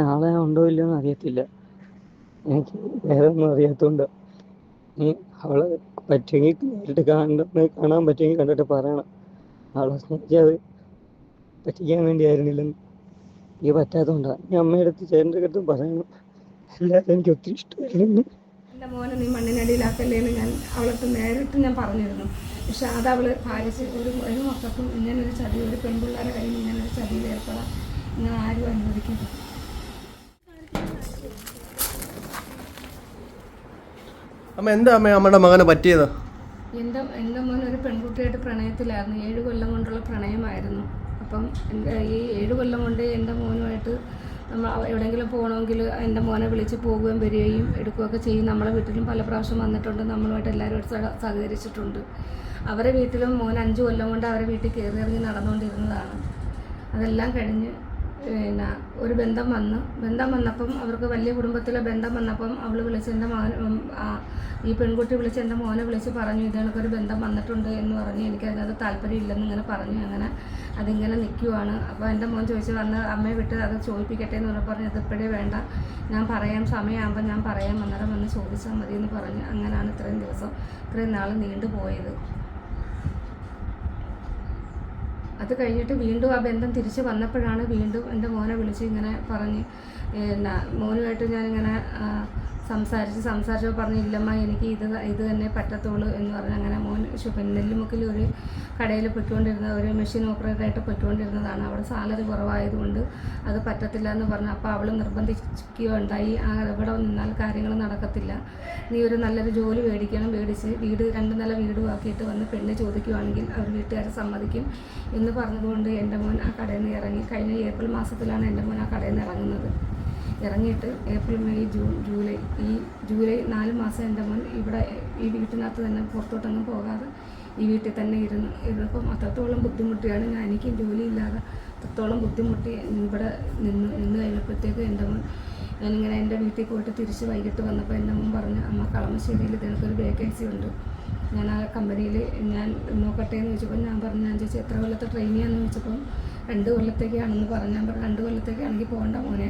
നാളെ ഉണ്ടോ ഇല്ലയോ എന്ന് അറിയത്തില്ല. എനിക്ക് വേറെ ഒന്നും അറിയാത്തതുകൊണ്ട് അവളെ പറ്റുമെങ്കിൽ നേരിട്ട് കാണാൻ പറ്റുമെങ്കിൽ കണ്ടിട്ട് പറയണം. അവളെ സ്നേഹിച്ചത് പറ്റിക്കാൻ വേണ്ടിയായിരുന്നില്ലെന്ന് എനിക്ക് പറ്റാത്തതുകൊണ്ടാണ് നീ അമ്മയുടെ അടുത്ത് ചേട്ടന്റെ അടുത്തും പറയണം. എല്ലാവരും എനിക്ക് ഒത്തിരി ഇഷ്ടമായിരുന്നു എന്റെ മോനെ നീ മണ്ണിനടിയിലാക്കല്ലേന്ന് ഞാൻ അവളടുത്ത് നേരിട്ട് ഞാൻ പറഞ്ഞിരുന്നു. പക്ഷെ അത് അവൾ പാലിച്ച് ഒരു ഒരു മക്കൾക്കും ഇങ്ങനൊരു ചതി ഒരു പെൺപിള്ളേരെ കയ്യിൽ ഇങ്ങനൊരു ചതിയിൽ ഏർപ്പെടാൻ ഇങ്ങനെ ആരും അനുവദിക്കരുത് അമ്മ എന്താ അമ്മ അമ്മയുടെ മകനെ പറ്റിയത്? എന്റെ എന്റെ മോൻ ഒരു പെൺകുട്ടിയായിട്ട് പ്രണയത്തിലായിരുന്നു. ഏഴ് കൊല്ലം കൊണ്ടുള്ള പ്രണയമായിരുന്നു. അപ്പം ഈ ഏഴ് കൊല്ലം കൊണ്ട് എന്റെ മോനുമായിട്ട് നമ്മൾ എവിടെയെങ്കിലും പോകണമെങ്കിൽ എന്റെ മോനെ വിളിച്ച് പോവുകയും വരികയും എടുക്കുകയൊക്കെ ചെയ്യും. നമ്മളെ വീട്ടിലും പല പ്രാവശ്യം വന്നിട്ടുണ്ട്. നമ്മളുമായിട്ട് എല്ലാവരും സഹ- സഹകരിച്ചിട്ടുണ്ട്. അവരെ വീട്ടിലും മോൻ അഞ്ച് കൊല്ലം കൊണ്ട് അവരെ വീട്ടിൽ കയറി ഇറങ്ങി നടന്നുകൊണ്ടിരുന്നതാണ്. അതെല്ലാം കഴിഞ്ഞ് പിന്നെ ഒരു ബന്ധം വന്ന്. ബന്ധം വന്നപ്പം അവർക്ക് വലിയ കുടുംബത്തിലെ ബന്ധം വന്നപ്പം അവൾ വിളിച്ച് എന്റെ മകൻ ഈ പെൺകുട്ടി വിളിച്ച് എന്റെ മോനെ വിളിച്ച് പറഞ്ഞു ഇത് എനിക്കൊരു ബന്ധം വന്നിട്ടുണ്ട് എന്ന് പറഞ്ഞ് എനിക്ക് അതിനകത്ത് താല്പര്യമില്ലെന്ന് ഇങ്ങനെ പറഞ്ഞു. അങ്ങനെ അതിങ്ങനെ നിൽക്കുവാണ് അപ്പോൾ എന്റെ മോൻ ചോദിച്ചു വന്ന് അമ്മയെ വിട്ട് അത് ചോദിപ്പിക്കട്ടെ എന്ന് പറഞ്ഞു പറഞ്ഞു ഇതിപ്പോഴേ വേണ്ട. ഞാൻ പറയാം സമയമാകുമ്പോൾ ഞാൻ പറയാം അന്നേരം വന്ന് ചോദിച്ചാൽ മതി എന്ന് പറഞ്ഞ്. അങ്ങനെയാണ് ഇത്രയും ദിവസം ഇത്രയും നാൾ നീണ്ടു പോയത് അത് കഴിഞ്ഞിട്ട് വീണ്ടും ആ ബന്ധം തിരിച്ച് വന്നപ്പോഴാണ് വീണ്ടും എന്റെ മോനെ വിളിച്ച് ഇങ്ങനെ പറഞ്ഞ് എന്നാ മോനുമായിട്ട് ഞാനിങ്ങനെ സംസാരിച്ച് സംസാരിച്ചപ്പോൾ പറഞ്ഞു ഇല്ലമ്മ എനിക്ക് ഇത് ഇത് തന്നെ പറ്റത്തുള്ളൂ എന്ന് പറഞ്ഞ് അങ്ങനെ മോൻ നെല്ലിമുക്കിൽ ഒരു കടയിൽ പൊയ്ക്കൊണ്ടിരുന്ന ഒരു മെഷീൻ ഓപ്പറേറ്ററായിട്ട് പൊയ്ക്കൊണ്ടിരുന്നതാണ്. അവിടെ സാലറി കുറവായതുകൊണ്ട് അത് പറ്റത്തില്ല എന്ന് പറഞ്ഞു. അപ്പോൾ അവൾ നിർബന്ധിക്കുകയുണ്ടായി ആ ഇവിടെ നിന്നാൽ കാര്യങ്ങൾ നടക്കത്തില്ല. നീ ഒരു നല്ലൊരു ജോലി മേടിക്കണം മേടിച്ച് വീട് രണ്ട് നില വീട് ആക്കിയിട്ട് വന്ന് പെണ്ണ് ചോദിക്കുവാണെങ്കിൽ അവർ വീട്ടുകാർ സമ്മതിക്കും എന്ന് പറഞ്ഞതുകൊണ്ട് എന്റെ മോൻ ആ കടയിൽ നിന്ന് ഇറങ്ങി. കഴിഞ്ഞ ഏപ്രിൽ മാസത്തിലാണ് എന്റെ മോൻ ആ കടയിൽ നിന്ന് ഇറങ്ങുന്നത്. ഇറങ്ങിയിട്ട് ഏപ്രിൽ മെയ് ജൂൺ ജൂലൈ ഈ ജൂലൈ നാല് മാസം എന്റെ മോൻ ഇവിടെ ഈ വീട്ടിനകത്ത് തന്നെ പുറത്തോട്ടൊന്നും പോകാതെ ഈ വീട്ടിൽ തന്നെ ഇരുന്ന് ഇരുന്നപ്പം അത്രത്തോളം ബുദ്ധിമുട്ടിയാണ് ഞാൻ. എനിക്കും ജോലിയില്ലാതെ അത്രത്തോളം ബുദ്ധിമുട്ടി ഇവിടെ നിന്ന് നിന്ന് കഴിഞ്ഞപ്പോഴത്തേക്ക് എന്റെ മോൻ ഞാനിങ്ങനെ എന്റെ വീട്ടിൽ പോയിട്ട് തിരിച്ച് വൈകിട്ട് വന്നപ്പോൾ എന്റെ മുൻ പറഞ്ഞു അമ്മ കളമശ്ശേരിയിൽ നിനക്കൊരു വേക്കൻസി ഉണ്ട്. ഞാൻ ആ കമ്പനിയിൽ ഞാൻ നോക്കട്ടെ എന്ന് ചോദിച്ചപ്പോൾ ഞാൻ പറഞ്ഞു ഞാൻ ചോദിച്ചു എത്ര കൊല്ലത്തെ ട്രെയിനിയാണെന്ന് ചോദിച്ചപ്പം രണ്ട് കൊല്ലത്തേക്കാണെന്ന് പറഞ്ഞു. ഞാൻ പറഞ്ഞു രണ്ട് കൊല്ലത്തേക്കാണെങ്കിൽ പോകണ്ട മോനെ.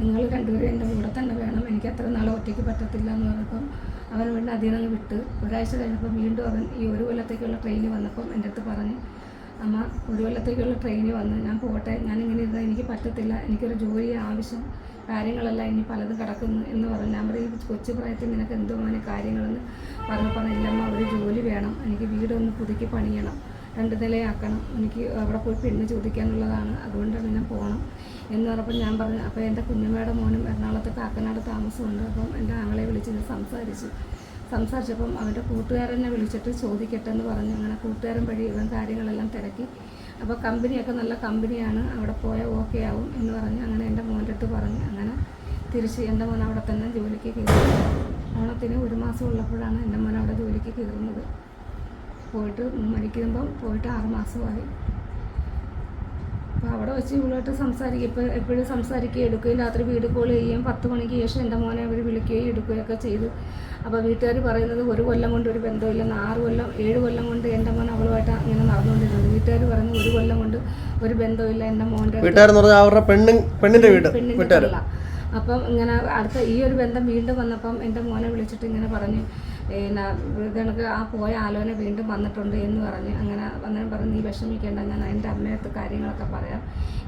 നിങ്ങൾ രണ്ടുപേരും എന്റെ കൂടെ തന്നെ വേണം. എനിക്ക് അത്ര നാളെ ഒറ്റയ്ക്ക് പറ്റത്തില്ല എന്ന് പറഞ്ഞപ്പം അവൻ വീണ്ടും അതിൽ നിന്ന് വിട്ട് ഒരാഴ്ച കഴിഞ്ഞപ്പം വീണ്ടും അവൻ ഈ ഒരു കൊല്ലത്തേക്കുള്ള ട്രെയിനിൽ വന്നപ്പം എന്റെ അടുത്ത് പറഞ്ഞ് അമ്മ ഒരു കൊല്ലത്തേക്കുള്ള ട്രെയിനിൽ വന്ന് ഞാൻ പോകട്ടെ ഞാൻ ഇങ്ങനെ ഇരുന്നാൽ എനിക്ക് പറ്റത്തില്ല എനിക്കൊരു ജോലി ആവശ്യം കാര്യങ്ങളെല്ലാം ഇനി പലതും കിടക്കുന്നു. എന്ന് പറഞ്ഞു. ഞാൻ പറയും കൊച്ചു പ്രായത്തിൽ നിനക്ക് എന്തോ മോനെ കാര്യങ്ങളെന്ന് പറഞ്ഞു പറഞ്ഞില്ലമ്മ ഒരു ജോലി വേണം എനിക്ക് വീടൊന്ന് പുതുക്കി പണിയണം രണ്ട് നിലയാക്കണം എനിക്ക് അവിടെ പോയി പെണ്ണ് ചോദിക്കാനുള്ളതാണ് അതുകൊണ്ടാണ് എന്ന് പറഞ്ഞപ്പോൾ ഞാൻ പറഞ്ഞു അപ്പോൾ എന്റെ കുഞ്ഞമ്മയുടെ മോനും എറണാകുളത്ത് കാക്കനാട് താമസമുണ്ട്. അപ്പം എന്റെ ആങ്ങളെ വിളിച്ച് സംസാരിച്ചു. സംസാരിച്ചപ്പം അവന്റെ കൂട്ടുകാരനെ വിളിച്ചിട്ട് ചോദിക്കട്ടെ എന്ന് പറഞ്ഞു. അങ്ങനെ കൂട്ടുകാരൻ വഴി ഇവൻ കാര്യങ്ങളെല്ലാം തിരക്കി. അപ്പോൾ കമ്പനിയൊക്കെ നല്ല കമ്പനിയാണ് അവിടെ പോയാൽ ഓക്കെ ആവും എന്ന് പറഞ്ഞ് അങ്ങനെ എന്റെ മോന്റെ അടുത്ത് പറഞ്ഞു. അങ്ങനെ തിരിച്ച് എന്റെ മോൻ അവിടെ തന്നെ ജോലിക്ക് കയറി. ഓണത്തിന് ഒരു മാസം ഉള്ളപ്പോഴാണ് എന്റെ മോൻ അവിടെ ജോലിക്ക് കയറുന്നത്. പോയിട്ട് മരിക്കുമ്പം പോയിട്ട് ആറ് മാസമായി. അപ്പോൾ അവിടെ വെച്ച് ഇവളുമായിട്ട് സംസാരിക്കും ഇപ്പോൾ എപ്പോഴും സംസാരിക്കുകയും എടുക്കുകയും രാത്രി വീട് കോൾ ചെയ്യുകയും പത്ത് മണിക്ക് ശേഷം എന്റെ മോനെ അവർ വിളിക്കുകയും എടുക്കുകയൊക്കെ ചെയ്തു. അപ്പോൾ വീട്ടുകാർ പറയുന്നത് ഒരു കൊല്ലം കൊണ്ട് ഒരു ബന്ധമില്ലെന്ന് ആറ് കൊല്ലം ഏഴ് കൊല്ലം കൊണ്ട് എന്റെ മോൻ അവളുമായിട്ട് അങ്ങനെ നടന്നുകൊണ്ടിരുന്നത്. വീട്ടുകാർ പറയുന്നത് ഒരു കൊല്ലം കൊണ്ട് ഒരു ബന്ധമില്ല എന്റെ മോന്റെ വീട്ടുകാരെന്ന് പറഞ്ഞാൽ അവരുടെ പെണ്ണ് പെണ്ണിന്റെ വീട് പെണ്ണിന്റെ വീട്ടുകാർ പിള്ള. അപ്പം ഇങ്ങനെ അടുത്ത ഈ ഒരു ബന്ധം വീണ്ടും വന്നപ്പം എന്റെ മോനെ വിളിച്ചിട്ട് ഇങ്ങനെ പറഞ്ഞു പിന്നെ ഇത് കണക്ക് ആ പോയ ആലോചന വീണ്ടും വന്നിട്ടുണ്ട് എന്ന് പറഞ്ഞ് അങ്ങനെ അന്നേരം പറഞ്ഞ് നീ വിഷമിക്കേണ്ട ഞാൻ എന്റെ അമ്മയടുത്ത് കാര്യങ്ങളൊക്കെ പറയാം.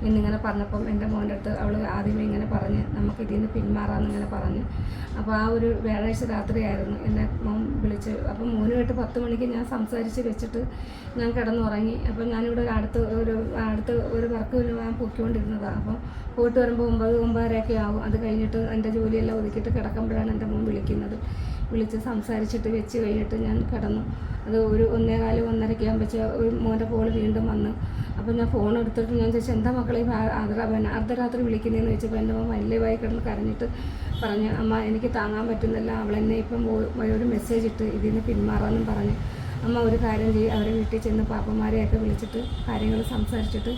എന്നിങ്ങനെ പറഞ്ഞപ്പം എന്റെ മോന്റെ അടുത്ത് അവൾ ആദ്യമേ ഇങ്ങനെ പറഞ്ഞ് നമുക്ക് ഇതിൽ നിന്ന് പിന്മാറാമെന്ന് ഇങ്ങനെ പറഞ്ഞ്. അപ്പോൾ ആ ഒരു വ്യാഴാഴ്ച രാത്രിയായിരുന്നു. എന്നെ മോൻ വിളിച്ച് അപ്പം മോനുമായിട്ട് പത്ത് മണിക്ക് ഞാൻ സംസാരിച്ച് വെച്ചിട്ട് ഞാൻ കിടന്നുറങ്ങി. അപ്പം ഞാനിവിടെ അടുത്ത് ഒരു അടുത്ത് ഒരു വർക്ക് ഞാൻ പൊക്കിക്കൊണ്ടിരുന്നതാണ് അപ്പം പോയിട്ട് വരുമ്പോൾ ഒമ്പത് ഒമ്പതരയൊക്കെ ആവും. അത് കഴിഞ്ഞിട്ട് എന്റെ ജോലിയെല്ലാം ഒതുക്കിയിട്ട് കിടക്കുമ്പോഴാണ് എന്റെ മോൻ വിളിക്കുന്നത്. വിളിച്ച് സംസാരിച്ചിട്ട് വെച്ച് കഴിഞ്ഞിട്ട് ഞാൻ കിടന്നു. അത് ഒരു ഒന്നേകാൽ ഒന്നരയ്ക്ക് ആകുമ്പോൾ മോന്റെ കോൾ വീണ്ടും വന്ന്. അപ്പോൾ ഞാൻ ഫോൺ എടുത്തിട്ട് ഞാൻ ചോദിച്ചു എന്താ മക്കളെ അർദ്ധരാത്രി വിളിക്കുന്നതെന്ന് ചോദിച്ചപ്പോൾ എന്റെ മോൻ വലിയവായി കിടന്ന് കരഞ്ഞിട്ട് പറഞ്ഞു അമ്മ എനിക്ക് താങ്ങാൻ പറ്റുന്നില്ല. അവളെന്നെ ഇപ്പം ഒരു മെസ്സേജ് ഇട്ട് ഇതിൽ നിന്ന് പിന്മാറാമെന്നും പറഞ്ഞ്. അമ്മ ഒരു കാര്യം ചെയ്യും. അവരെ വീട്ടിൽ ചെന്ന് പാപ്പന്മാരെയൊക്കെ വിളിച്ചിട്ട് കാര്യങ്ങൾ സംസാരിച്ചിട്ട്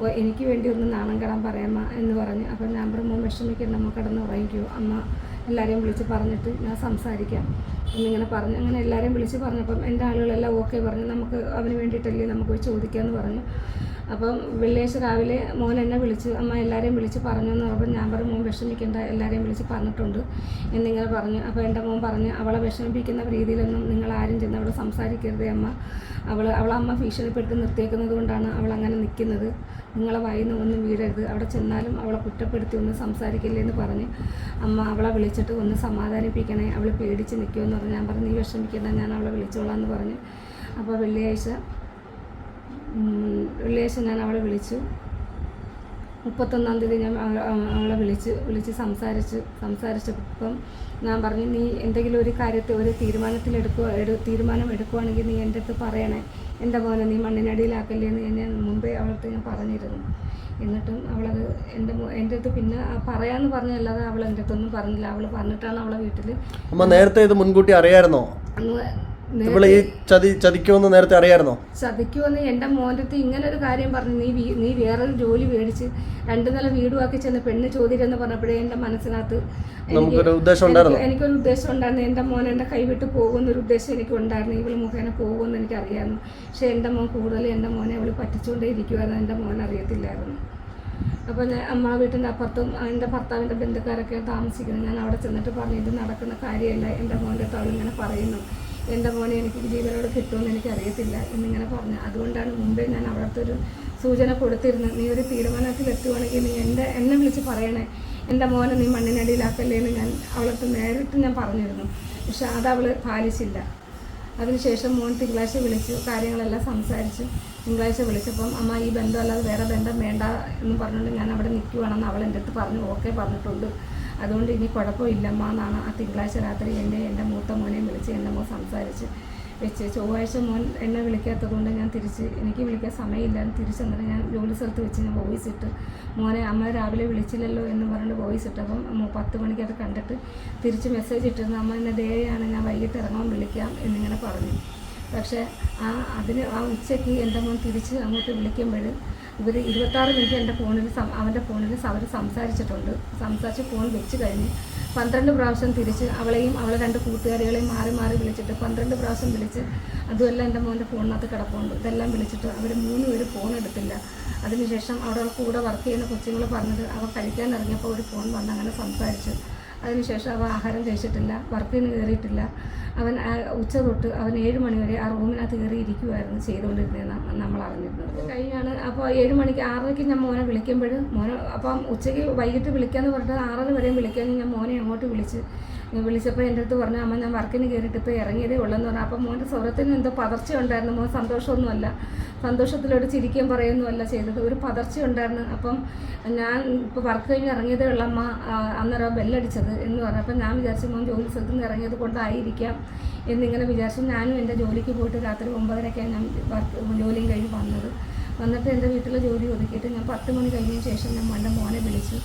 ഓ, എനിക്ക് വേണ്ടി ഒന്ന് നാണം കെടാൻ പറയാമ എന്ന് പറഞ്ഞ് അപ്പോൾ ഞാൻ പറഞ്ഞു വിഷമിക്കണ്ട അമ്മ കിടന്ന് ഉറങ്ങിക്കോ. അമ്മ എല്ലാവരെയും വിളിച്ച് പറഞ്ഞിട്ട് ഞാൻ സംസാരിക്കാം. എന്നിങ്ങനെ പറഞ്ഞു അങ്ങനെ എല്ലാവരെയും വിളിച്ച് പറഞ്ഞപ്പം എന്റെ ആളുകളെല്ലാം ഓക്കെ പറഞ്ഞു നമുക്ക് അവന് വേണ്ടിയിട്ടല്ലേ നമുക്ക് ചോദിക്കാമെന്ന് പറഞ്ഞു. അപ്പം വെള്ളിയാഴ്ച രാവിലെ മോൻ എന്നെ വിളിച്ച് അമ്മ എല്ലാവരെയും വിളിച്ച് പറഞ്ഞു എന്ന് പറഞ്ഞപ്പോൾ ഞാൻ പറഞ്ഞു മോൻ വിഷമിക്കേണ്ട എല്ലാവരെയും വിളിച്ച് പറഞ്ഞിട്ടുണ്ട് എന്നിങ്ങനെ പറഞ്ഞു. അപ്പോൾ എന്റെ മോൻ പറഞ്ഞു അവളെ വിഷമിപ്പിക്കുന്ന രീതിയിലൊന്നും നിങ്ങൾ ആരും ചെന്ന് അവിടെ സംസാരിക്കരുത് അമ്മ. അവൾ അവളെ അമ്മ ഭീഷണിപ്പെടുത്തി നിർത്തിയേക്കുന്നത് കൊണ്ടാണ് അവൾ അങ്ങനെ നിൽക്കുന്നത്. നിങ്ങളെ വായിന്ന് ഒന്നും വീഴരുത്. അവിടെ ചെന്നാലും അവളെ കുറ്റപ്പെടുത്തി ഒന്നും സംസാരിക്കില്ലേ എന്ന് പറഞ്ഞ് അമ്മ അവളെ വിളിച്ചിട്ട് ഒന്ന് സമാധാനിപ്പിക്കണേ അവൾ പേടിച്ച് നിൽക്കുമെന്ന് പറഞ്ഞ് ഞാൻ പറഞ്ഞു നീ വിഷമിക്കേണ്ട ഞാൻ അവളെ വിളിച്ചോളാം എന്ന് പറഞ്ഞ്. അപ്പോൾ വെള്ളിയാഴ്ച വെള്ളിയാഴ്ച ഞാൻ അവളെ വിളിച്ചു. മുപ്പത്തൊന്നാം തീയതി ഞാൻ അവ- അവ- അവളെ വിളിച്ച് വിളിച്ച് സംസാരിച്ച് സംസാരിച്ചപ്പം ഞാൻ പറഞ്ഞു നീ എന്തെങ്കിലും ഒരു കാര്യത്തെ ഒരു തീരുമാനത്തിൽ എടുക്കുക എടു തീരുമാനം എടുക്കുവാണെങ്കിൽ നീ എന്റെ അടുത്ത് പറയണേ. എന്റെ മോനെ നീ മണ്ണിനടിയിലാക്കല്ലേ എന്ന് ഞാൻ മുമ്പേ അവളടുത്ത് ഞാൻ പറഞ്ഞിരുന്നു. എന്നിട്ടും അവളത് എന്റെ എന്റെ അടുത്ത് പിന്നെ പറയാന്ന് പറയാമെന്ന് പറഞ്ഞല്ലാതെ അവൾ എന്റെ അടുത്തൊന്നും പറഞ്ഞില്ല. അവൾ പറഞ്ഞിട്ടാണ് അവളെ വീട്ടിൽ നേരത്തെ ഇത് മുൻകൂട്ടി അറിയായിരുന്നോ? അന്ന് ഇവൾ ഈ ചതി ചതിക്കുമെന്ന് നേരത്തെ അറിയായിരുന്നോ? ചതിക്കുമെന്ന് എന്റെ മോന്റെ അടുത്ത് ഇങ്ങനെ ഒരു കാര്യം പറഞ്ഞു നീ വീ- നീ വേറൊരു ജോലി മേടിച്ച് രണ്ടു നില വീടുമാക്കി ചെന്ന് പെണ്ണ് ചോദിരെന്ന് പറഞ്ഞപ്പോഴേ എന്റെ മനസ്സിനകത്ത് എനിക്ക് നമുക്കൊരു ഉദ്ദേശം ഉണ്ടായിരുന്നോ? എനിക്ക് എനിക്കൊരു ഉദ്ദേശം ഉണ്ടായിരുന്നു. എന്റെ മോൻ എന്റെ കൈവിട്ട് പോകുമെന്നൊരു ഉദ്ദേശം എനിക്ക് ഉണ്ടായിരുന്നു. ഇവൾ മുഖേന പോകുമെന്ന് എനിക്കറിയായിരുന്നു. പക്ഷേ എന്റെ മോൻ കൂടുതൽ എന്റെ മോനെ അവൾ പറ്റിച്ചുകൊണ്ടേ ഇരിക്കുമായിരുന്നു എന്റെ മോൻ അറിയത്തില്ലായിരുന്നു. അപ്പോൾ ഞാൻ അമ്മ വീട്ടിന്റെ അപ്പുറത്തും എന്റെ ഭർത്താവിന്റെ ബന്ധുക്കാരൊക്കെ താമസിക്കുന്നു. ഞാൻ അവിടെ ചെന്നിട്ട് പറഞ്ഞു ഇത് നടക്കുന്ന കാര്യമല്ല. എന്റെ മോന്റെ അടുത്ത് അവളിങ്ങനെ പറയുന്നു. എന്റെ മോനെ എനിക്ക് ജീവനോട് കിട്ടുമെന്ന് എനിക്ക് അറിയത്തില്ല എന്നിങ്ങനെ പറഞ്ഞു. അതുകൊണ്ടാണ് മുമ്പേ ഞാൻ അവിടുത്തെ ഒരു സൂചന കൊടുത്തിരുന്നത്. നീ ഒരു തീരുമാനത്തിൽ എത്തുവാണെങ്കിൽ നീ എന്റെ എന്നെ വിളിച്ച് പറയണേ. എന്റെ മോനെ നീ മണ്ണിനടിയിലാക്കല്ലേ എന്ന് ഞാൻ അവളടുത്ത് നേരിട്ട് ഞാൻ പറഞ്ഞിരുന്നു. പക്ഷെ അത് അവൾ പാലിച്ചില്ല. അതിനുശേഷം മോൻ തിങ്കളാഴ്ച വിളിച്ചു കാര്യങ്ങളെല്ലാം സംസാരിച്ചു. തിങ്കളാഴ്ച വിളിച്ചപ്പം അമ്മ ഈ ബന്ധം അല്ലാതെ വേറെ ബന്ധം വേണ്ട എന്ന് പറഞ്ഞുകൊണ്ട് ഞാൻ അവിടെ നിൽക്കുവാണെന്ന് അവൾ എന്റെ അടുത്ത് പറഞ്ഞു. ഓക്കെ പറഞ്ഞിട്ടുണ്ട്. അതുകൊണ്ട് ഇനി കുഴപ്പമില്ലമ്മ എന്നാണ് ആ തിങ്കളാഴ്ച രാത്രി എന്നെ എന്റെ മൂത്ത മോനെ വിളിച്ച് എന്റെ മോൻ സംസാരിച്ച് വെച്ച്. ചൊവ്വാഴ്ച മോൻ എന്നെ വിളിക്കാത്തത് കൊണ്ട് ഞാൻ തിരിച്ച് എനിക്ക് വിളിക്കാൻ സമയമില്ലാന്ന് തിരിച്ച് എന്നിട്ട് ഞാൻ ജോലി സ്ഥലത്ത് വെച്ച് ഞാൻ വോയിസ് ഇട്ട് മോനെ അമ്മ രാവിലെ വിളിച്ചില്ലല്ലോ എന്ന് പറഞ്ഞിട്ട് വോയിസ് ഇട്ടപ്പം അപ്പം പത്ത് മണിക്ക് അത് കണ്ടിട്ട് തിരിച്ച് മെസ്സേജ് ഇട്ടിരുന്നു. അമ്മ എന്നെ ഡേയാണ് ഞാൻ വൈകിട്ട് ഇറങ്ങാൻ വിളിക്കാം എന്നിങ്ങനെ പറഞ്ഞു. പക്ഷേ ആ അതിന് ആ ഉച്ചയ്ക്ക് എന്റെ മോൻ തിരിച്ച് അങ്ങോട്ട് വിളിക്കുമ്പോൾ ഇവർ ഇരുപത്താറ് മിനിറ്റ് എന്റെ ഫോണിൽ അവന്റെ ഫോണിൽ അവർ സംസാരിച്ചിട്ടുണ്ട്. സംസാരിച്ച് ഫോൺ വെച്ച് കഴിഞ്ഞ് പന്ത്രണ്ട് പ്രാവശ്യം തിരിച്ച് അവളെയും അവളെ രണ്ട് കൂട്ടുകാരികളെയും മാറി മാറി വിളിച്ചിട്ട് പന്ത്രണ്ട് പ്രാവശ്യം വിളിച്ച് അതുമെല്ലാം എന്റെ മോന്റെ ഫോണിനകത്ത് കിടപ്പുണ്ട്. ഇതെല്ലാം വിളിച്ചിട്ട് അവർ മൂന്ന് പേര് ഫോൺ എടുത്തില്ല. അതിനുശേഷം അവിടെ കൂടെ വർക്ക് ചെയ്യുന്ന കൊച്ചുങ്ങൾ പറഞ്ഞത് അവ കഴിക്കാൻ ഇറങ്ങിയപ്പോൾ ഒരു ഫോൺ വന്ന് അങ്ങനെ സംസാരിച്ചു അതിനുശേഷം അവൻ ആഹാരം കഴിച്ചിട്ടില്ല വർക്കിന് കയറിയിട്ടില്ല. അവൻ ഉച്ച തൊട്ട് അവൻ ഏഴ് മണി വരെ ആ റൂമിനകത്ത് കയറി ഇരിക്കുമായിരുന്നു ചെയ്തുകൊണ്ടിരുന്നതെന്ന് നമ്മൾ അറിഞ്ഞിരുന്നത്. കഴിഞ്ഞാണ് അപ്പോൾ ഏഴ് മണിക്ക് ആറരയ്ക്ക് ഞാൻ മോനെ വിളിക്കുമ്പോൾ മോനെ അപ്പം ഉച്ചയ്ക്ക് വൈകിട്ട് വിളിക്കാമെന്ന് പറഞ്ഞിട്ട് ആറര വരെയും വിളിക്കാൻ ഞാൻ മോനെ അങ്ങോട്ട് വിളിച്ച് വിളിച്ചപ്പോൾ എന്റെ അടുത്ത് പറഞ്ഞു അമ്മ ഞാൻ വർക്കിന് കയറിയിട്ട് ഇപ്പോൾ ഇറങ്ങിയതേ ഉള്ളെന്ന് പറഞ്ഞു. അപ്പോൾ മോന്റെ സ്വരത്തിന് എന്തോ പതർച്ച ഉണ്ടായിരുന്നു. മോൻ സന്തോഷമൊന്നുമല്ല. സന്തോഷത്തിലോട് ചിരിക്കാൻ പറയുന്നുമല്ല ചെയ്തത്. ഒരു പതർച്ച ഉണ്ടായിരുന്നു. അപ്പം ഞാൻ ഇപ്പോൾ വർക്ക് കഴിഞ്ഞ് ഇറങ്ങിയതേ ഉള്ള അമ്മ. അന്നേരം ബെല്ലടിച്ചത് എന്ന് പറഞ്ഞു. അപ്പം ഞാൻ വിചാരിച്ചു മോൻ ജോലി സ്ഥലത്ത് നിന്ന് ഇറങ്ങിയത് കൊണ്ടായിരിക്കാം എന്നിങ്ങനെ വിചാരിച്ചു. ഞാനും എന്റെ ജോലിക്ക് പോയിട്ട് രാത്രി ഒമ്പതരയ്ക്കാണ് ഞാൻ വർക്ക് ജോലിയും കഴിഞ്ഞ് വന്നത്. വന്നിട്ട് എന്റെ വീട്ടിലെ ജോലി ഒതുക്കിയിട്ട് ഞാൻ പത്ത് മണി കഴിഞ്ഞതിന് ശേഷം ഞാൻ എന്റെ മോനെ വിളിച്ചു.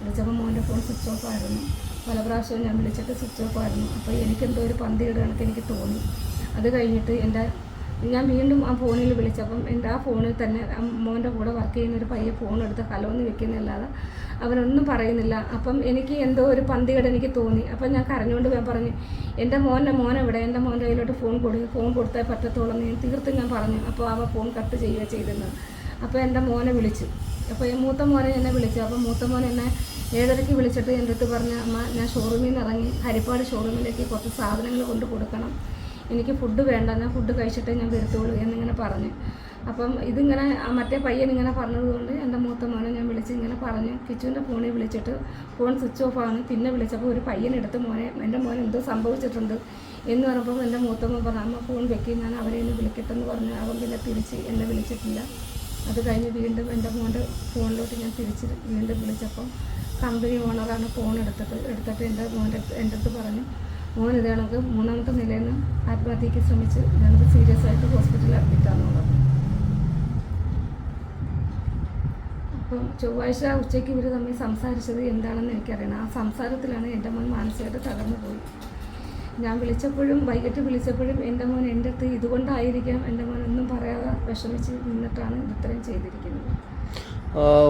വിളിച്ചപ്പോൾ മോന്റെ ഫോൺ സ്വിച്ച് ഓഫ് ആയിരുന്നു. പല പ്രാവശ്യവും ഞാൻ വിളിച്ചിട്ട് സ്വിച്ച് ഓഫ് ആയിരുന്നു. അപ്പോൾ എനിക്കെന്തോ ഒരു പന്തിയുടെ കണക്ക് എനിക്ക് തോന്നി. അത് കഴിഞ്ഞിട്ട് എന്റെ ഞാൻ വീണ്ടും ആ ഫോണിൽ വിളിച്ചപ്പം എന്റെ ആ ഫോണിൽ തന്നെ മോന്റെ കൂടെ വർക്ക് ചെയ്യുന്ന ഒരു പയ്യെ ഫോൺ എടുത്ത് ഹലോ എന്ന് വെക്കുന്നല്ലാതെ അവനൊന്നും പറയുന്നില്ല. അപ്പം എനിക്ക് എന്തോ ഒരു പന്തികേട് എനിക്ക് തോന്നി. അപ്പം ഞാൻ കരഞ്ഞുകൊണ്ട് ഞാൻ പറഞ്ഞു എന്റെ മോന്റെ മോൻ എവിടെ? എന്റെ മോന്റെ കയ്യിലോട്ട് ഫോൺ കൊടുക്കും ഫോൺ കൊടുത്താൽ പറ്റത്തോളം എന്ന് ഞാൻ തീർത്തും ഞാൻ പറഞ്ഞു. അപ്പോൾ അവ ഫോൺ കട്ട് ചെയ്യുക ചെയ്തിരുന്നത്. അപ്പോൾ എന്റെ മോനെ വിളിച്ചു. അപ്പോൾ ഈ മൂത്ത മോനെ എന്നെ വിളിച്ചു. അപ്പോൾ മൂത്ത മോൻ എന്നെ ഏഴരയ്ക്ക് വിളിച്ചിട്ട് എന്റെ അടുത്ത് പറഞ്ഞു അമ്മ ഞാൻ ഷോറൂമിൽ നിന്ന് ഇറങ്ങി ഹരിപ്പാട് ഷോറൂമിലേക്ക് കുറച്ച് സാധനങ്ങൾ കൊണ്ട് കൊടുക്കണം. എനിക്ക് ഫുഡ് വേണ്ട. ഞാൻ ഫുഡ് കഴിച്ചിട്ട് ഞാൻ വരുത്തുള്ളൂ എന്നിങ്ങനെ പറഞ്ഞു. അപ്പം ഇതിങ്ങനെ മറ്റേ പയ്യൻ ഇങ്ങനെ പറഞ്ഞതുകൊണ്ട് എന്റെ മൂത്ത മോനെ ഞാൻ വിളിച്ച് ഇങ്ങനെ പറഞ്ഞു. കിച്ചുവിന്റെ ഫോണിൽ വിളിച്ചിട്ട് ഫോൺ സ്വിച്ച് ഓഫ് ആണ്. പിന്നെ വിളിച്ചപ്പോൾ ഒരു പയ്യൻ എടുത്ത് മോനെ എന്റെ മോൻ എന്തോ സംഭവിച്ചിട്ടുണ്ട് എന്ന് പറഞ്ഞപ്പോൾ എന്റെ മൂത്തമ്മ പറഞ്ഞു അമ്മ ഫോൺ വെക്കി. ഞാൻ അവരെ ഒന്ന് വിളിക്കട്ടെന്ന് പറഞ്ഞു. അവൻ പിന്നെ തിരിച്ച് എന്നെ വിളിച്ചിട്ടില്ല. അത് കഴിഞ്ഞ് വീണ്ടും എന്റെ മോന്റെ ഫോണിലോട്ട് ഞാൻ തിരിച്ച് വീണ്ടും വിളിച്ചപ്പോൾ കമ്പനി ഓണറാണ് ഫോൺ എടുത്തിട്ട് എടുത്തിട്ട് എന്റെ മോന്റെ എന്റെ അടുത്ത് പറഞ്ഞു മോൻ ഇത് മൂന്നാമത്തെ നിലയിൽ നിന്ന് ആത്മഹത്യക്ക് ശ്രമിച്ച് ഞങ്ങൾക്ക് സീരിയസ് ആയിട്ട് ഹോസ്പിറ്റലിൽ അഡ്മിറ്റാണെന്നുള്ളത് അപ്പം ചൊവ്വാഴ്ച ഉച്ചയ്ക്ക് ഇവർ തമ്മിൽ സംസാരിച്ചത് എന്താണെന്ന് എനിക്കറിയണം. ആ സംസാരത്തിലാണ് എന്റെ മോൻ മാനസികമായിട്ട് തകർന്നു പോയി. ഞാൻ വിളിച്ചപ്പോഴും വൈകിട്ട് വിളിച്ചപ്പോഴും എന്റെ മോൻ എന്റെ അടുത്ത് ഇതുകൊണ്ടായിരിക്കാം എന്റെ മോൻ ഒന്നും പറയാതെ വിഷമിച്ച് നിന്നിട്ടാണ് ഇത്രയും ചെയ്തിരിക്കുന്നത്.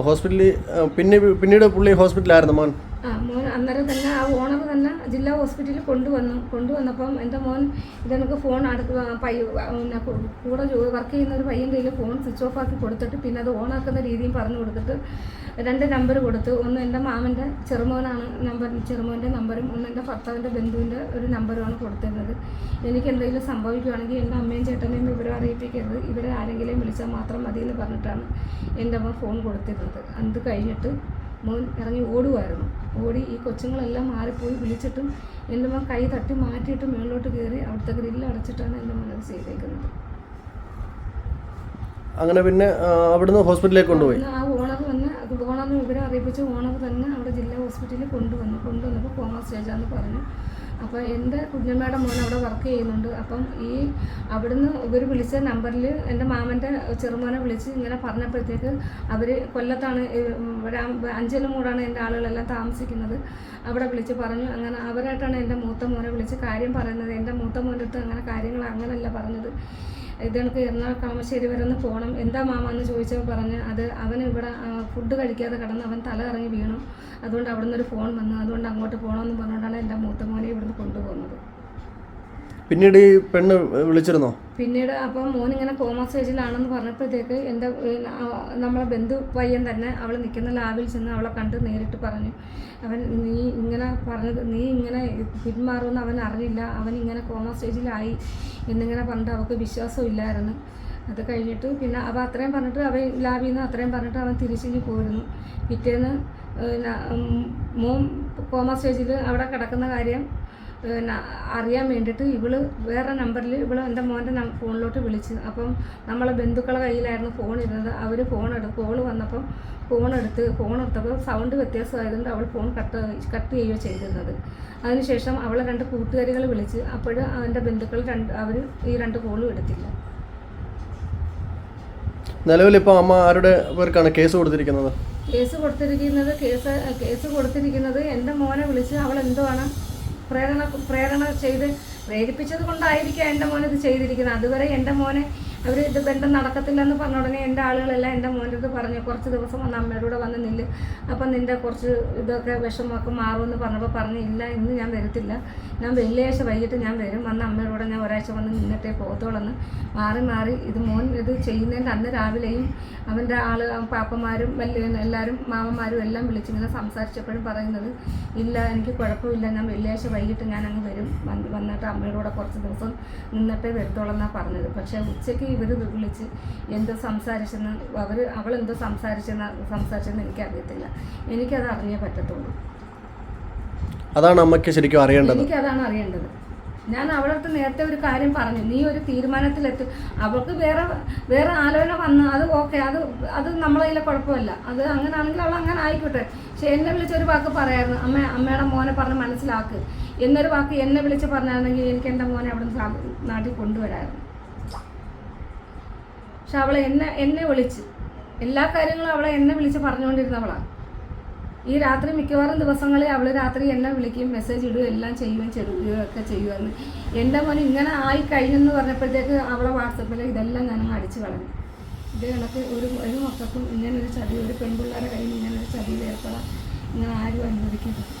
ഹോസ്പിറ്റലിൽ പിന്നെ പിന്നീട് പുള്ളി ഹോസ്പിറ്റലായിരുന്നു മോൻ? അന്നേരം തന്നെ ആ ഓണർ തന്നെ ജില്ലാ ഹോസ്പിറ്റലിൽ കൊണ്ടുവന്നു. കൊണ്ടുവന്നപ്പം എന്റെ മോൻ ഇതെനിക്ക് ഫോൺ അടുത്ത് പയ്യ കൂടെ വർക്ക് ചെയ്യുന്ന ഒരു പയ്യൻ കയ്യിൽ ഫോൺ സ്വിച്ച് ഓഫ് ആക്കി കൊടുത്തിട്ട് പിന്നെ അത് ഓണാക്കുന്ന രീതിയും പറഞ്ഞു കൊടുത്തിട്ട് രണ്ട് നമ്പർ കൊടുത്തു. ഒന്ന് എന്റെ മാമന്റെ ചെറുമോനാണ് നമ്പർ ചെറുമോന്റെ നമ്പറും ഒന്ന് എന്റെ ഭർത്താവിന്റെ ബന്ധുവിന്റെ ഒരു നമ്പറുമാണ് കൊടുത്തിരുന്നത്. എനിക്ക് എന്തെങ്കിലും സംഭവിക്കുകയാണെങ്കിൽ എന്റെ അമ്മയും ചേട്ടനെയും ഇവരെ അറിയിപ്പിക്കരുത്. ഇവരെ ആരെങ്കിലും വിളിച്ചാൽ മാത്രം മതി എന്ന് പറഞ്ഞിട്ടാണ് എന്റെ അമ്മ ഫോൺ കൊടുത്തിരുന്നത്. അത് കഴിഞ്ഞിട്ട് മോൻ ഇറങ്ങി ഓടുമായിരുന്നു ഓടി ഈ കൊച്ചുങ്ങളെല്ലാം മാറിപ്പോയി വിളിച്ചിട്ടും എന്റെ മോൻ കൈ തട്ടി മാറ്റിയിട്ട് മുകളിലോട്ട് കയറി അവിടുത്തെ ഗ്രില്ല് അടച്ചിട്ടാണ് എന്റെ മകൻ ചെയ്തേക്കുന്നത്. അങ്ങനെ പിന്നെ അവിടുന്ന് ഹോസ്പിറ്റലിലേക്ക് കൊണ്ടുപോയി? ആ ഓണർ വന്ന് അത് ഓണർ വിവരം അറിയിപ്പിച്ച് ഓണർ തന്നെ അവിടെ ജില്ലാ ഹോസ്പിറ്റലിൽ കൊണ്ടുവന്നു. കൊണ്ടുവന്നപ്പോൾ കോമ സ്റ്റേജാന്ന് പറഞ്ഞു. അപ്പോൾ എന്റെ കുഞ്ഞമ്മയുടെ മോൻ അവിടെ വർക്ക് ചെയ്യുന്നുണ്ട്. അപ്പം ഈ അവിടുന്ന് ഇവർ വിളിച്ച നമ്പറിൽ എന്റെ മാമന്റെ ചെറുമോനെ വിളിച്ച് ഇങ്ങനെ പറഞ്ഞപ്പോഴത്തേക്ക് അവർ കൊല്ലത്താണ് ഈ, ഉം, ഒരു അമ്പ- അഞ്ചലും മൂടാണ് എന്റെ ആളുകളെല്ലാം താമസിക്കുന്നത്. അവിടെ വിളിച്ച് പറഞ്ഞു അങ്ങനെ അവരായിട്ടാണ് എന്റെ മൂത്ത മോനെ വിളിച്ച് കാര്യം പറയുന്നത്. എന്റെ മൂത്ത മോന്റെ അടുത്ത് അങ്ങനെ കാര്യങ്ങൾ അങ്ങനെയല്ല പറഞ്ഞത്. ഇത് കണക്ക് എറണാകുളം കളമശ്ശേരി വരെ ഒന്ന് പോകണം എന്താ മാമ എന്ന് ചോദിച്ചപ്പോൾ പറഞ്ഞ് അത് അവൻ ഇവിടെ ഫുഡ് കഴിക്കാതെ കിടന്ന് അവൻ തല ഇറങ്ങി വീണു. അതുകൊണ്ട് അവിടെ നിന്നൊരു ഫോൺ വന്നു. അതുകൊണ്ട് അങ്ങോട്ട് പോകണമെന്ന് പറഞ്ഞുകൊണ്ടാണ് എന്റെ മൂത്ത മോനെ ഇവിടുന്ന് കൊണ്ടുപോകുന്നത്. പിന്നീട് ഈ പെണ്ണ് വിളിച്ചിരുന്നോ? പിന്നീട് അപ്പം മോൻ ഇങ്ങനെ കോമ സ്റ്റേജിലാണെന്ന് പറഞ്ഞപ്പോഴത്തേക്ക് ആ- നമ്മളെ ബന്ധു പയ്യൻ തന്നെ അവൾ നിൽക്കുന്ന ലാബിൽ ചെന്ന് അവളെ കണ്ട് നേരിട്ട് പറഞ്ഞു. അവൻ നീ ഇങ്ങനെ പറഞ്ഞത് നീ ഇങ്ങനെ പിന്മാറുമെന്ന് അവൻ അറിഞ്ഞില്ല. അവൻ ഇങ്ങനെ കോമ സ്റ്റേജിലായി എന്നിങ്ങനെ പറഞ്ഞിട്ട് അവൾക്ക് വിശ്വാസമില്ലായിരുന്നു. അത് കഴിഞ്ഞിട്ട് പിന്നെ അവ അത്രയും പറഞ്ഞിട്ട് അവൻ ലാബിൽ നിന്ന് അത്രയും പറഞ്ഞിട്ട് അവൻ തിരിച്ചു പോയിരുന്നു. പിറ്റേന്ന് മോൻ കോമ സ്റ്റേജിൽ അവിടെ കിടക്കുന്ന കാര്യം അറിയാൻ വേണ്ടിയിട്ട് ഇവൾ വേറെ നമ്പറിൽ ഇവൾ എന്റെ മോന്റെ ഫോണിലോട്ട് വിളിച്ചു. അപ്പം നമ്മളെ ബന്ധുക്കളെ കയ്യിലായിരുന്നു ഫോൺ ഇരുന്നത്. അവർ ഫോൺ എടുത്ത് കോൾ വന്നപ്പം ഫോൺ എടുത്ത് ഫോൺ എടുത്തപ്പോൾ സൗണ്ട് വ്യത്യാസമായതുകൊണ്ട് അവൾ ഫോൺ കട്ട് കട്ട് ചെയ്യുകയോ ചെയ്തിരുന്നത്. അതിനുശേഷം അവളെ രണ്ട് കൂട്ടുകാരികൾ വിളിച്ച് അപ്പോഴും അവന്റെ ബന്ധുക്കൾ രണ്ട് അവർ ഈ രണ്ട് കോളും എടുത്തില്ല. നിലവിൽ ഇപ്പോൾ അമ്മ ആരുടെ പേർക്കാണ് കേസ് കൊടുത്തിരിക്കുന്നത്? കേസ് കൊടുത്തിരിക്കുന്നത് കേസ് കേസ് കൊടുത്തിരിക്കുന്നത് എന്റെ മോനെ വിളിച്ച് അവൾ എന്തുവാണ് പ്രേരണ പ്രേരണ ചെയ്ത് പ്രേരിപ്പിച്ചത് കൊണ്ടായിരിക്കാം എന്റെ മോൻ ഇത് ചെയ്തിരിക്കുന്നത്. അതുവരെ എന്റെ മോനെ അവർ ഇത് ബന്ധം നടക്കത്തില്ലെന്ന് പറഞ്ഞ ഉടനെ എന്റെ ആളുകളെല്ലാം എന്റെ മോന്റെ അടുത്ത് പറഞ്ഞു. കുറച്ച് ദിവസം വന്ന് അമ്മയുടെ കൂടെ വന്ന് നില്ല്. അപ്പം നിന്റെ കുറച്ച് ഇതൊക്കെ വിഷമമൊക്കെ മാറുമെന്ന് പറഞ്ഞപ്പോൾ പറഞ്ഞു ഇല്ല ഇന്ന് ഞാൻ വരത്തില്ല. ഞാൻ വെള്ളിയാഴ്ച വൈകിട്ട് ഞാൻ വരും. വന്ന് അമ്മയുടെ കൂടെ ഞാൻ ഒരാഴ്ച വന്ന് നിന്നിട്ടേ പോകത്തോളെന്ന് മാറി മാറി ഇത് മോൻ ഇത് ചെയ്യുന്നതിന്റെ അന്ന് രാവിലെയും അവന്റെ ആൾ പാപ്പന്മാരും വലിയ എല്ലാവരും മാമന്മാരും എല്ലാം വിളിച്ചിങ്ങനെ സംസാരിച്ചപ്പോഴും പറയുന്നത് ഇല്ല എനിക്ക് കുഴപ്പമില്ല. ഞാൻ വെള്ളിയാഴ്ച വൈകിട്ട് ഞാൻ അങ്ങ് വരും. വന്ന് വന്നിട്ട് അമ്മയുടെ കൂടെ കുറച്ച് ദിവസം നിന്നിട്ടേ വരത്തോളെന്നാണ് പറഞ്ഞത്. പക്ഷേ ഉച്ചയ്ക്ക് ഇവർ വിളിച്ച് എന്തോ സംസാരിച്ചെന്ന് അവർ അവളെന്തോ സംസാരിച്ചെന്ന് സംസാരിച്ചെന്ന് എനിക്കറിയത്തില്ല. എനിക്കത് അറിഞ്ഞേ പറ്റത്തുള്ളൂ. അതാണ് അമ്മയ്ക്ക് ശരിക്കും അറിയേണ്ടത്. എനിക്കതാണ് അറിയേണ്ടത്. ഞാൻ അവളടുത്ത് നേരത്തെ ഒരു കാര്യം പറഞ്ഞു. നീ ഒരു തീരുമാനത്തിലെത്തി. അവൾക്ക് വേറെ വേറെ ആലോചന വന്ന് അത് ഓക്കെ അത് അത് നമ്മളതിലെ കുഴപ്പമില്ല. അത് അങ്ങനെയാണെങ്കിൽ അവൾ അങ്ങനെ ആയിക്കോട്ടെ. പക്ഷെ എന്നെ വിളിച്ചൊരു വാക്ക് പറയായിരുന്നു. അമ്മ അമ്മയുടെ മോനെ പറഞ്ഞ് മനസ്സിലാക്ക്. എന്നൊരു വാക്ക് എന്നെ വിളിച്ച് പറഞ്ഞായിരുന്നെങ്കിൽ എനിക്ക് എന്റെ മോനെ അവിടെ നാട്ടിൽ കൊണ്ടുവരായിരുന്നു പക്ഷെ അവൾ എന്നെ എന്നെ വിളിച്ച്. എല്ലാ കാര്യങ്ങളും അവളെ എന്നെ വിളിച്ച് പറഞ്ഞുകൊണ്ടിരുന്നവളാണ് ഈ രാത്രി മിക്കവാറും ദിവസങ്ങളിൽ അവൾ രാത്രി എന്നെ വിളിക്കുകയും മെസ്സേജ് ഇടുകയും എല്ലാം ചെയ്യുകയും ചെറുക്കുകയും ഒക്കെ ചെയ്യുമായിരുന്നു എന്റെ മോൻ ഇങ്ങനെ ആയി കഴിഞ്ഞെന്ന് പറഞ്ഞപ്പോഴത്തേക്ക് അവളെ വാട്സപ്പിൽ ഇതെല്ലാം ഞാൻ അടിച്ചു കളഞ്ഞു. ഇത് കണക്ക് ഒരു ഒരു മക്കൾക്കും ഇങ്ങനൊരു ചതി ഒരു പെൺപിള്ളേരെ നിന്ന് ഇങ്ങനൊരു ചതിയിൽ ഏർപ്പെടാൻ ഇങ്ങനെ ആരും അനുവദിക്കരുത്